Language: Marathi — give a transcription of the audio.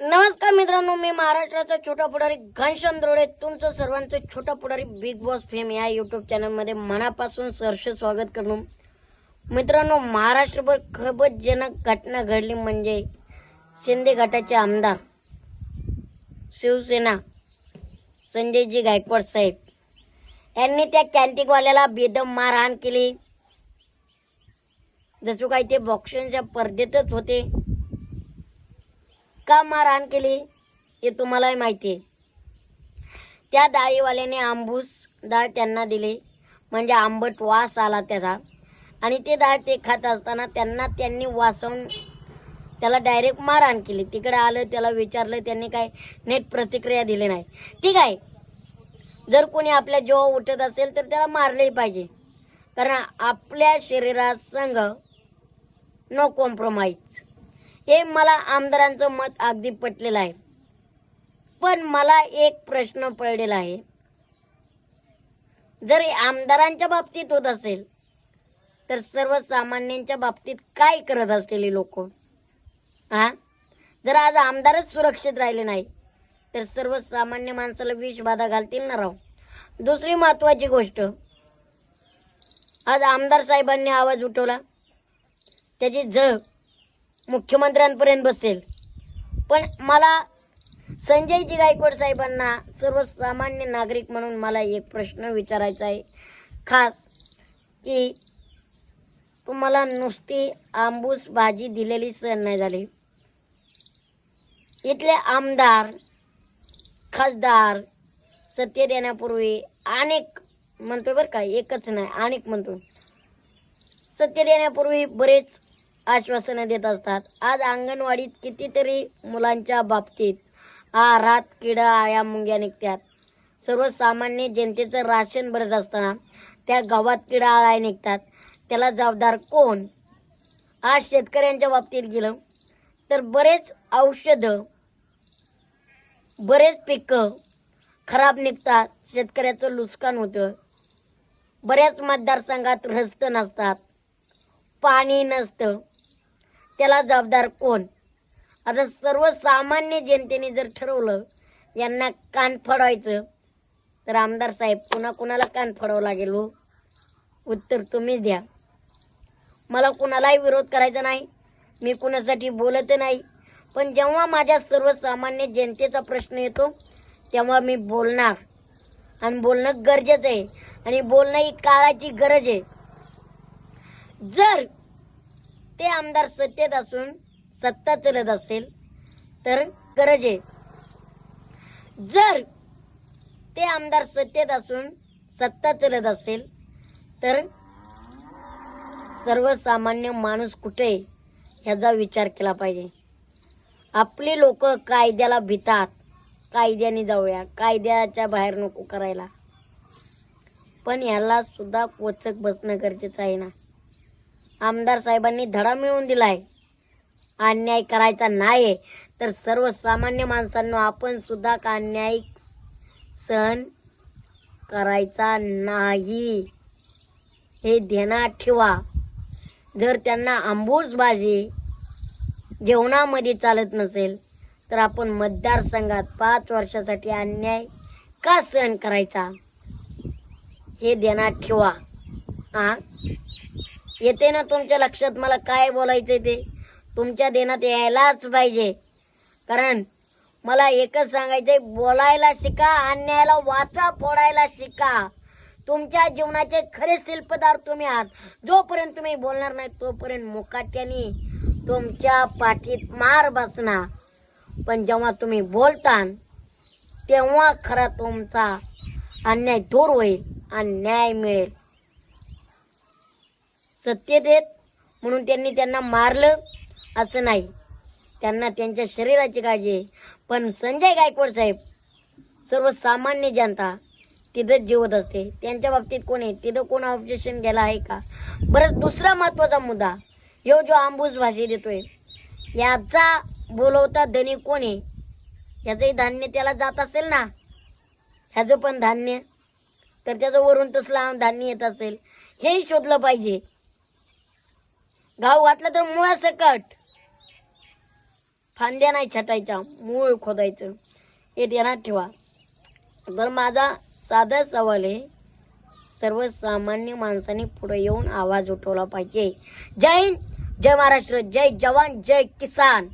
नमस्कार मित्रांनो मी महाराष्ट्राचा छोटा पुढारी घनश्याम द्रोडे. तुमचं सर्वांचं छोटा पुढारी बिग बॉस फेम या युट्यूब चॅनलमध्ये मनापासून सरसे स्वागत करून मित्रांनो महाराष्ट्रभर खबरजनक घटना घडली म्हणजे शिंदे गटाचे आमदार शिवसेना संजयजी गायकवाड साहेब. यांनी त्या कॅन्टीनवाल्याला बेदम मारहाण केली. जसं काही ते बॉक्सिंगच्या स्पर्धेतच होते. का मारहाण केली हे तुम्हालाही माहिती आहे. त्या डाळीवाल्याने आंबूस डाळ त्यांना दिली. म्हणजे आंबट वास आला त्याचा. आणि ते डाळ ते खात असताना त्यांना त्यांनी वासवून त्याला डायरेक्ट मारहाण केली. तिकडे आलं त्याला विचारलं त्यांनी काय नीट प्रतिक्रिया दिली नाही. ठीक आहे. जर कोणी आपल्या जेव्हा उठत असेल तर त्याला मारलंही पाहिजे. कारण आपल्या शरीरासंग नो कॉम्प्रोमाइज हे मला आमदारांचं मत अगदी पटलेलं आहे. पण मला एक प्रश्न पडलेला आहे. जर आमदारांच्या बाबतीत होत असेल तर सर्वसामान्यांच्या बाबतीत काय करत असलेले लोक? हा? जर आज आमदारच सुरक्षित राहिले नाही तर सर्वसामान्य माणसाला विष बाधा घालतील ना राव? दुसरी महत्वाची गोष्ट आज आमदार साहेबांनी आवाज उठवला. त्याची झ मुख्यमंत्र्यांपर्यंत बसेल. पण मला संजयजी गायकवाड साहेबांना सर्वसामान्य नागरिक म्हणून मला एक प्रश्न विचारायचा आहे. खास की तुम्हाला नुसती आंबूस भाजी दिलेली सहन नाही झाली. इथले आमदार खासदार सत्य देण्यापूर्वी अनेक म्हणतोय बरं का एकच नाही अनेक म्हणतो. सत्य देण्यापूर्वी बरेच आश्वासनं देत असतात. आज अंगणवाडीत कितीतरी मुलांच्या बाबतीत आहारात किडा आया मुंग्या निघतात. सर्वसामान्य जनतेचं राशन भरत असताना त्या गावात किडा आळ्या निघतात. त्याला जबाबदार कोण? आज शेतकऱ्यांच्या बाबतीत गेलं तर बरेच औषधं बरेच पिकं खराब निघतात. शेतकऱ्याचं नुकसान होतं. बऱ्याच मतदारसंघात रस्ते नसतात. पाणी नसतं. त्याला जबाबदार कोण? आता सर्वसामान्य जनतेने जर ठरवलं यांना कान फडवायचं तर आमदार साहेब पुन्हा कुणाला कान फडवावं लागेल हो? उत्तर तुम्हीच द्या. मला कुणालाही विरोध करायचा नाही मी कुणासाठी बोलत नाही पण जेव्हा माझ्या सर्वसामान्य जनतेचा प्रश्न येतो तेव्हा मी बोलणार. आणि बोलणं गरजेचं आहे. आणि बोलणं ही काळाची गरज आहे. जर ते आमदार सत्तेत असून सत्ता चलत असेल तर गरज आहे. जर ते आमदार सत्तेत असून सत्ता चलत असेल तर सर्वसामान्य माणूस कुठे आहे ह्याचा विचार केला पाहिजे. आपली लोक कायद्याला भितात. कायद्याने जाऊया कायद्याच्या बाहेर नको करायला. पण ह्याला सुद्धा कोचक बसणं गरजेचं आहे ना. आमदार साहेबांनी धडा मिळवून दिलाय. अन्याय करायचा नाही तर सर्वसामान्य माणसांना आपण सुद्धा का अन्याय सहन करायचा नाही? हे ध्यानात ठेवा. जर त्यांना आंबूस भाजी जेवणामध्ये चालत नसेल तर आपण मतदारसंघात पाच वर्षासाठी अन्याय का सहन करायचा? हे ध्यानात ठेवा. हां येते ना तुमच्या लक्षात मला काय बोलायचं ते? तुमच्या देण्यात यायलाच पाहिजे. कारण मला एकच सांगायचंय बोलायला शिका अन्यायाला वाचा फोडायला शिका. तुमच्या जीवनाचे खरे शिल्पदार तुम्ही आहात. जोपर्यंत तुम्ही बोलणार नाही तोपर्यंत मुकाट्याने तुमच्या पाठीत मार बसणार. पण जेव्हा तुम्ही बोलता तेव्हा खरा तुमचा अन्याय दूर होईल आणि न्याय मिळेल. सत्य देत म्हणून त्यांनी त्यांना मारलं असं नाही. त्यांना त्यांच्या शरीराची काळजी आहे. पण संजय गायकवाड साहेब सर्वसामान्य जनता तिथंच जिवत असते. त्यांच्या बाबतीत कोण आहे? तिथं कोण ऑब्जेक्शन गेला आहे का? बरंच दुसरा महत्त्वाचा मुद्दा ह्यो जो आंबूस भाजी देतोय याचा बोलवता धनी कोण आहे? ह्याचंही धान्य त्याला जात असेल ना? ह्याचं पण धान्य. तर त्याचं वरून तसलं धान्य येत असेल. हेही शोधलं पाहिजे. घाव घातलं तर मुळासकट फांद्या नाही छटायच्या मूळ खोदायचं. हे ध्यानात ठेवा. तर माझा साधा सवाल आहे सर्वसामान्य माणसाने पुढे येऊन आवाज उठवला पाहिजे. जय हिंद जय महाराष्ट्र जय जवान जय किसान.